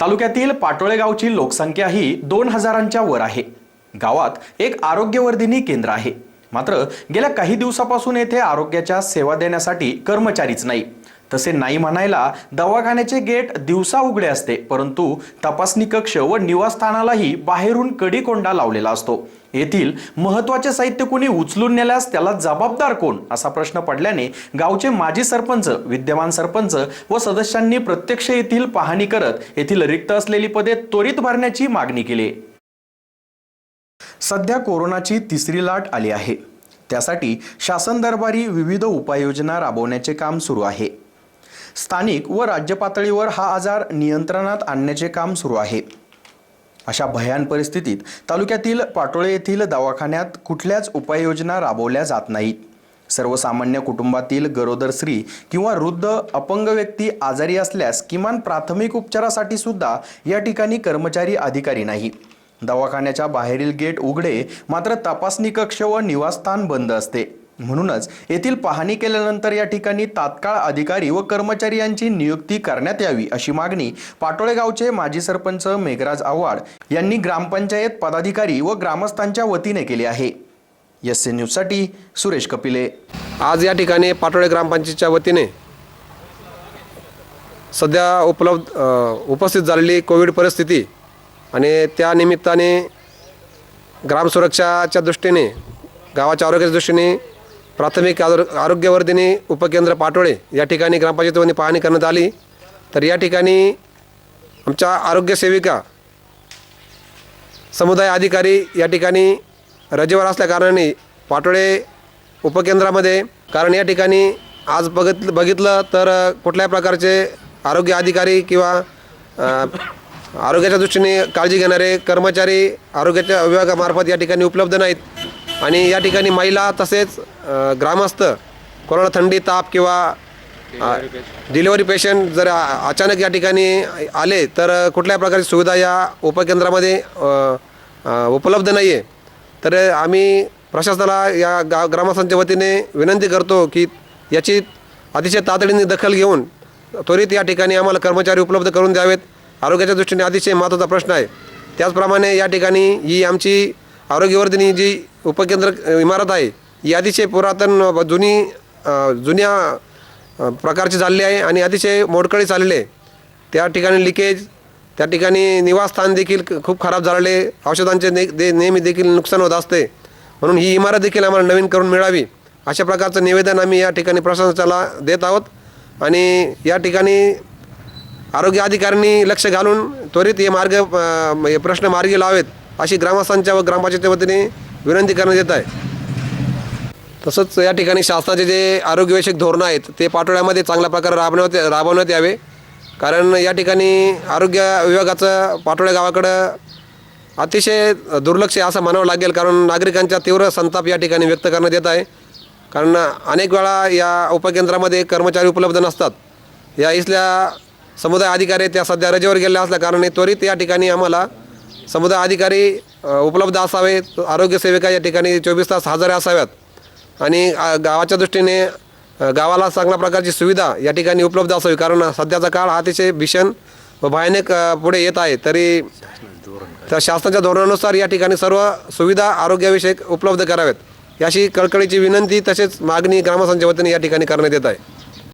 तालुक्यातील पाटोळे गावची लोकसंख्या ही दोन हजारांच्या वर आहे. गावात एक आरोग्यवर्धिनी केंद्र आहे. मात्र गेल्या काही दिवसापासून येथे आरोग्याच्या सेवा देण्यासाठी कर्मचारीच नाही. तसे नाही म्हणायला दवाखान्याचे गेट दिवसा उघडे असते परंतु तपासणी कक्ष व निवासस्थानालाही बाहेरून कडीकोंडा लावलेला असतो. येथील महत्त्वाचे साहित्य कोणी उचलून नेल्यास त्याला जबाबदार कोण? असा प्रश्न पडल्याने गावचे माजी सरपंच विद्यमान सरपंच व सदस्यांनी प्रत्यक्ष येथील पाहणी करत येथील रिक्त असलेली पदे त्वरित भरण्याची मागणी केली. सध्या कोरोनाची तिसरी लाट आली आहे. त्यासाठी शासन दरबारी विविध उपाययोजना राबवण्याचे काम सुरू आहे. स्थानिक व राज्य पातळीवर हा आजार नियंत्रणात आणण्याचे काम सुरू आहे. अशा भयान परिस्थितीत तालुक्यातील पाटोळे येथील दवाखान्यात कुठल्याच उपाययोजना राबवल्या जात नाहीत. सर्वसामान्य कुटुंबातील गरोदर स्त्री किंवा वृद्ध अपंग व्यक्ती आजारी असल्यास किमान प्राथमिक उपचारासाठी सुद्धा या ठिकाणी कर्मचारी अधिकारी नाही. दवाखान्याच्या बाहेरील गेट उघडे मात्र तपासणी कक्ष व निवासस्थान बंद असते. म्हणूनच येथील पाहणी केल्यानंतर या ठिकाणी तात्काळ अधिकारी व कर्मचारी यांची नियुक्ती करण्यात यावी अशी मागणी पाटोळे गावचे माजी सरपंच मेघराज आव्हाड यांनी ग्रामपंचायत पदाधिकारी व ग्रामस्थांच्या वतीने केली आहे. एस एन न्यूजसाठी सुरेश कपिले. आज या ठिकाणी पाटोळे ग्रामपंचायतच्या वतीने सध्या उपलब्ध उपस्थित झालेली कोविड परिस्थिती आणि त्या निमित्ताने ग्रामसुरक्षाच्या दृष्टीने गावाच्या आरोग्याच्या दृष्टीने प्राथमिक आरो आरोग्यवर्धिनी उपकेंद्र पाटोळे या ठिकाणी ग्रामपंचायतीमध्ये पाहणी करण्यात आली. तर या ठिकाणी आमच्या आरोग्यसेविका समुदाय अधिकारी या ठिकाणी रजेवर असल्याकारणाने पाटोळे उपकेंद्रामध्ये कारण या ठिकाणी आज बघित बघितलं तर कुठल्याही प्रकारचे आरोग्य अधिकारी किंवा आरोग्याच्या दृष्टीने काळजी घेणारे कर्मचारी आरोग्याच्या विभागामार्फत या ठिकाणी उपलब्ध नाहीत. आणि या ठिकाणी महिला तसेच ग्रामस्थ कोरोना थंडी ताप किंवा डिलिव्हरी पेशंट जर अचानक या ठिकाणी आले तर कुठल्या प्रकारची सुविधा या उपकेंद्रामध्ये उपलब्ध नाही आहे तर आम्ही प्रशासनाला या गा ग्रामस्थांच्या वतीने विनंती करतो की याची अतिशय तातडीने दखल घेऊन त्वरित या ठिकाणी आम्हाला कर्मचारी उपलब्ध करून द्यावेत. आरोग्याच्या दृष्टीने अतिशय महत्त्वाचा प्रश्न आहे. त्याचप्रमाणे या ठिकाणी ही आमची आरोग्यवर्धिनी जी उपकेंद्र इमारत आहे. ही अतिशय पुरातन जुनी जुन्या प्रकारची झालेली आहे आणि अतिशय मोडकळी चाललेली आहे. त्या ठिकाणी लिकेज त्या ठिकाणी निवासस्थान देखील खूप खराब झालेले औषधांचे ने दे नेहमी देखील नुकसान होत असते. म्हणून ही इमारत देखील आम्हाला नवीन करून मिळावी. अशा प्रकारचं निवेदन आम्ही या ठिकाणी प्रशासनाला देत आहोत आणि या ठिकाणी आरोग्य अधिकाऱ्यांनी लक्ष घालून त्वरित हे मार्ग हे प्रश्न मार्गी लावेत अशी ग्रामस्थांच्या व ग्रामपंचायतीच्या वतीने विनंती करण्यात येत आहे. तसंच या ठिकाणी शासनाचे जे आरोग्यविषयक धोरणं आहेत ते पाटोळ्यामध्ये चांगल्या प्रकारे राबवण्यात राबवण्यात यावे. कारण या ठिकाणी आरोग्य विभागाचं पाटोळ्या गावाकडं अतिशय दुर्लक्ष असं म्हणावं लागेल. कारण नागरिकांचा तीव्र संताप या ठिकाणी व्यक्त करण्यात येत आहे. कारण अनेक वेळा या उपकेंद्रामध्ये कर्मचारी उपलब्ध नसतात. या इथल्या समुदाय अधिकारी त्या सध्या रजेवर गेलेल्या असल्या कारणाने त्वरित या ठिकाणी आम्हाला समुदाय अधिकारी उपलब्ध असावे. आरोग्य सेविका या ठिकाणी चोवीस तास हजर असाव्यात. आणि गावाच्या दृष्टीने गावाला चांगल्या प्रकारची सुविधा या ठिकाणी उपलब्ध असावी. कारण सध्याचा काळ हा अतिशय भीषण व भयानक पुढे येत आहे. तरी त्या शासनाच्या धोरणानुसार या ठिकाणी सर्व सुविधा आरोग्यविषयक उपलब्ध कराव्यात. याशी कळकळीची विनंती तसेच मागणी ग्रामस्थांच्या वतीने या ठिकाणी करण्यात येत आहे.